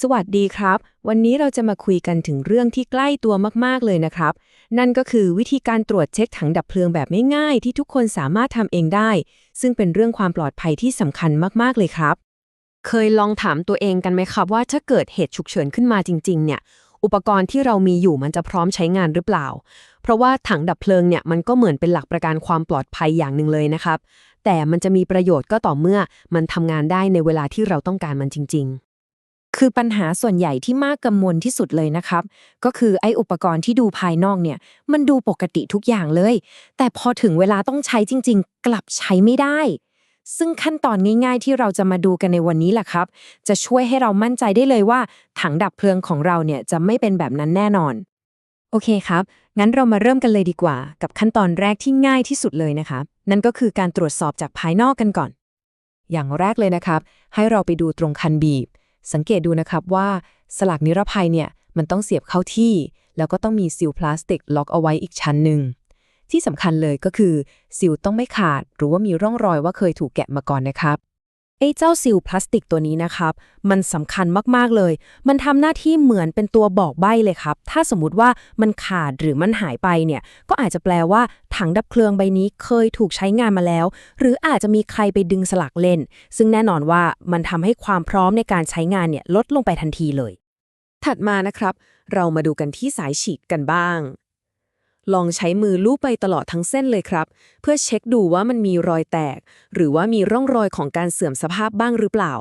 สวัสดีครับ วันนี้เราจะมาคุยกันถึงเรื่องที่ใกล้ตัวมาก ๆ เลยนะครับ นั่นก็คือวิธีการตรวจเช็คถังดับเพลิงแบบง่ายๆ ที่ทุกคนสามารถทำเองได้ ซึ่งเป็นเรื่องความปลอดภัยที่สำคัญมากๆเลยครับ เคยลองถามตัวเองกันไหมครับว่าถ้าเกิดเหตุฉุกเฉินขึ้นมาจริง ๆ เนี่ย อุปกรณ์ที่เรามีอยู่มันจะพร้อมใช้งานหรือเปล่า เพราะว่าถังดับเพลิงเนี่ยมันก็เหมือนเป็นหลักประกันความปลอดภัยอย่างหนึ่งเลยนะครับ แต่มันจะมีประโยชน์ก็ต่อเมื่อมันทำงานได้ในเวลาที่เราต้องการมันจริง ๆ คือปัญหาส่วนใหญ่ที่มากกังวลที่สุดเลยนะครับ ก็คือไอ้อุปกรณ์ที่ดูภายนอกเนี่ย มันดูปกติทุกอย่างเลย แต่พอถึงเวลาต้องใช้จริง ๆ กลับใช้ไม่ได้ ซึ่งขั้นตอนง่าย ๆ ที่เราจะมาดูกันในวันนี้แหละครับ จะช่วยให้เรามั่นใจได้เลยว่า ถังดับเพลิงของเราเนี่ยจะไม่เป็นแบบนั้นแน่นอน โอเคครับ งั้นเรามาเริ่มกันเลยดีกว่า กับขั้นตอนแรกที่ง่ายที่สุดเลยนะครับนั่นก็คือการตรวจสอบจากภายนอกกันก่อน อย่างแรกเลยนะครับ ให้เราไปดูตรงคันบีบ สังเกตดูนะครับว่าสลักนิรภัยเนี่ยมันต้องเสียบเข้าที่ แล้วก็ต้องมีซิลพลาสติกล็อกเอาไว้อีกชั้นหนึ่งที่สำคัญเลยก็คือซิลต้องไม่ขาด หรือว่ามีร่องรอยว่าเคยถูกแกะมาก่อนนะครับ ไอ้เจ้าซิลพลาสติกตัวนี้นะครับ มันสำคัญมากๆเลย มันทำหน้าที่เหมือนเป็นตัวบอกใบ้เลยครับ ถ้าสมมติว่ามันขาดหรือมันหายไปเนี่ย ก็อาจจะแปลว่าถังดับเพลิงใบนี้เคยถูกใช้งานมาแล้ว หรืออาจจะมีใครไปดึงสลักเล่น ซึ่งแน่นอนว่ามันทำให้ความพร้อมในการใช้งานเนี่ยลดลงไปทันทีเลย ถัดมานะครับ เรามาดูกันที่สายฉีดกันบ้าง ลองใช้มือลูบไปตลอดทั้งเส้นเลยครับ เพื่อเช็คดูว่ามันมีรอยแตก หรือว่ามีร่องรอยของการเสื่อมสภาพบ้างหรือเปล่า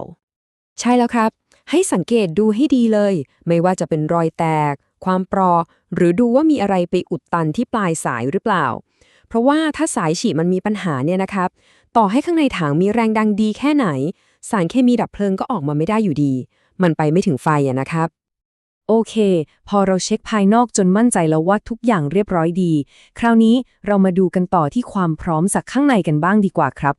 ใช่แล้วครับ ให้สังเกตดูให้ดีเลย ไม่ว่าจะเป็นรอยแตก ความปรอ หรือดูว่ามีอะไรไปอุดตันที่ปลายสายหรือเปล่า เพราะว่าถ้าสายฉีดมันมีปัญหาเนี่ยนะครับ ต่อให้ข้างในถังมีแรงดังดีแค่ไหน สารเคมีดับเพลิงก็ออกมาไม่ได้อยู่ดี มันไปไม่ถึงไฟอะนะครับ โอเค พอเราเช็คภายนอกจนมั่นใจแล้วว่าทุกอย่างเรียบร้อยดี คราวนี้เรามาดูกันต่อที่ความพร้อมจากข้างในกันบ้างดีกว่าครับ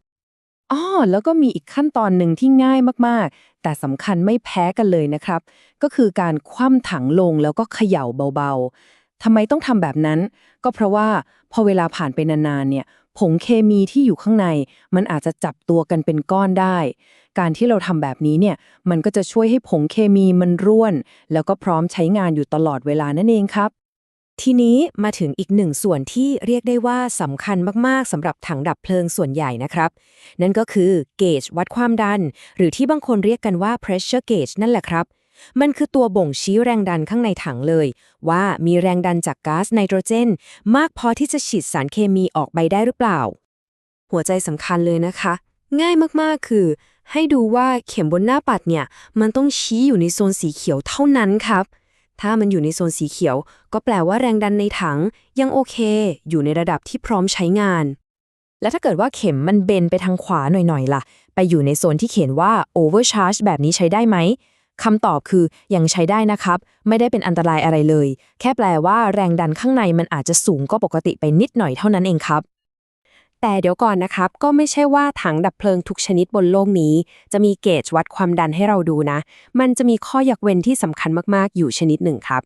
อ้อแล้วก็มีอีกขั้นตอนหนึ่งที่ง่ายมากๆ แต่สำคัญไม่แพ้กันเลยนะครับ ก็คือการคว่ำถังลงแล้วก็เขย่าเบาๆทำไมต้องทำแบบนั้น ก็เพราะว่าพอเวลาผ่านไปนานๆเนี่ยผงเคมีที่อยู่ข้างใน มันอาจจะจับตัวกันเป็นก้อนได้ การที่เราทำแบบนี้เนี่ย มันก็จะช่วยให้ผงเคมีมันร่วน แล้วก็พร้อมใช้งานอยู่ตลอดเวลานั่นเองครับ ทีนี้มาถึงอีกหนึ่งส่วนที่เรียกได้ว่าสำคัญมากๆสำหรับถังดับเพลิงส่วนใหญ่นะครับ นั่นก็คือเกจวัดความดัน หรือที่บางคนเรียกกันว่า pressure gauge นั่นแหละครับมันคือตัวบ่งชี้แรงดันข้างในถังเลย ว่ามีแรงดันจากก๊าซไนโตรเจน มากพอที่จะฉีดสารเคมีออกไปได้หรือเปล่า หัวใจสำคัญเลยนะคะ ง่ายมากๆคือ ให้ดูว่าเข็มบนหน้าปัดเนี่ย มันต้องชี้อยู่ในโซนสีเขียวเท่านั้นครับ ถ้ามันอยู่ในโซนสีเขียว ก็แปลว่าแรงดันในถังยังโอเค อยู่ในระดับที่พร้อมใช้งาน และถ้าเกิดว่าเข็มมันเบนไปทางขวาหน่อยๆล่ะ ไปอยู่ในโซนที่เขียนว่า overcharge แบบนี้ใช้ได้ไหมคำตอบคือยังใช้ได้นะครับ ไม่ได้เป็นอันตรายอะไรเลย แค่แปลว่าแรงดันข้างในมันอาจจะสูงก็ปกติไปนิดหน่อยเท่านั้นเองครับ แต่เดี๋ยวก่อนนะครับ ก็ไม่ใช่ว่าถังดับเพลิงทุกชนิดบนโลกนี้ จะมีเกจวัดความดันให้เราดูนะ มันจะมีข้อยกเว้นที่สำคัญมากๆ อยู่ชนิดหนึ่งครับ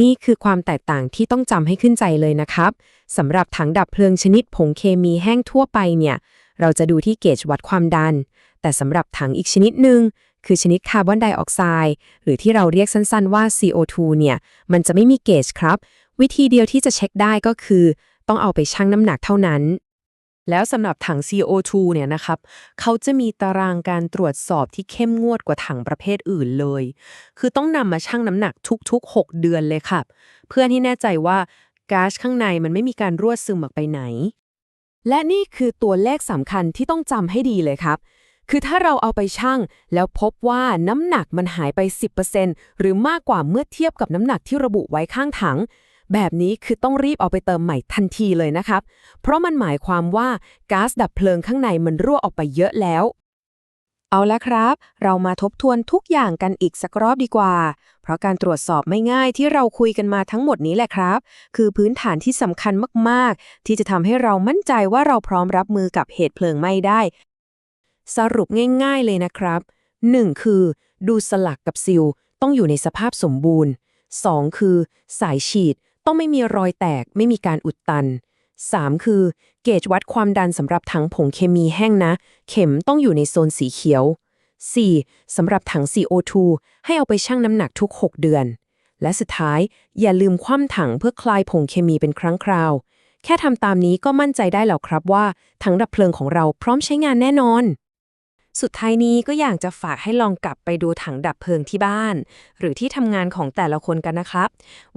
นี่คือความแตกต่างที่ต้องจำให้ขึ้นใจเลยนะครับสำหรับถังดับเพลิงชนิดผงเคมีแห้งทั่วไปเนี่ย เราจะดูที่เกจวัดความดัน แต่สำหรับถังอีกชนิดหนึ่งคือชนิดคาร์บอนไดออกไซด์หรือที่เราเรียกสั้นๆว่า CO2 เนี่ย มันจะไม่มีเกจครับ วิธีเดียวที่จะเช็คได้ก็คือ ต้องเอาไปชั่งน้ำหนักเท่านั้น แล้วสำหรับถัง CO2 เนี่ยนะครับ เขาจะมีตารางการตรวจสอบที่เข้มงวดกว่าถังประเภทอื่นเลย คือต้องนำมาชั่งน้ำหนักทุก ๆ 6 เดือนเลยครับ เพื่อที่แน่ใจว่าก๊าซข้างในมันไม่มีการรั่วซึมออกไปไหน และนี่คือตัวเลขสำคัญที่ต้องจำให้ดีเลยครับ คือถ้าเราเอาไปชั่ง แล้วพบว่าน้ำหนักมันหายไป 10%หรือมากกว่าเมื่อเทียบกับน้ำหนักที่ระบุไว้ข้างถัง แบบนี้คือต้องรีบเอาไปเติมใหม่ทันทีเลยนะครับ เพราะมันหมายความว่าก๊าซดับเพลิงข้างในมันรั่วออกไปเยอะแล้ว เอาละครับ เรามาทบทวนทุกอย่างกันอีกสักรอบดีกว่า เพราะการตรวจสอบไม่ง่ายที่เราคุยกันมาทั้งหมดนี้แหละครับ คือพื้นฐานที่สำคัญมากๆ ที่จะทำให้เรามั่นใจว่าเราพร้อมรับมือกับเหตุเพลิงไหม้ได้ สรุปง่าย ๆเลยนะครับ 1. คือ ดูสลักกับซิลต้องอยู่ในสภาพสมบูรณ์ 2. คือ สายฉีด ต้องไม่มีรอยแตกไม่มีการอุดตัน 3. คือ เกจวัดความดันสำหรับถังผงเคมีแห้งนะ เข็มต้องอยู่ในโซนสีเขียว 4. สำหรับถัง CO2 ให้เอาไปชั่งน้ำหนักทุก 6 เดือน และสุดท้าย อย่าลืมคว่ำถังเพื่อคลายผงเคมีเป็นครั้งคราว แค่ทำตามนี้ก็มั่นใจได้แล้วครับว่า ถังดับเพลิงของเราพร้อมใช้งานแน่นอน สุดท้ายนี้ก็อยากจะฝากให้ลองกลับไปดูถังดับเพลิงที่บ้าน หรือที่ทำงานของแต่ละคนกันนะครับ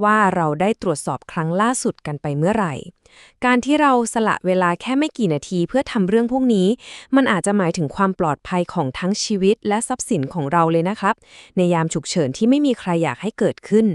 ว่าเราได้ตรวจสอบครั้งล่าสุดกันไปเมื่อไหร่ การที่เราสละเวลาแค่ไม่กี่นาทีเพื่อทำเรื่องพวกนี้ มันอาจจะหมายถึงความปลอดภัยของทั้งชีวิตและทรัพย์สินของเราเลยนะครับ ในยามฉุกเฉินที่ไม่มีใครอยากให้เกิดขึ้น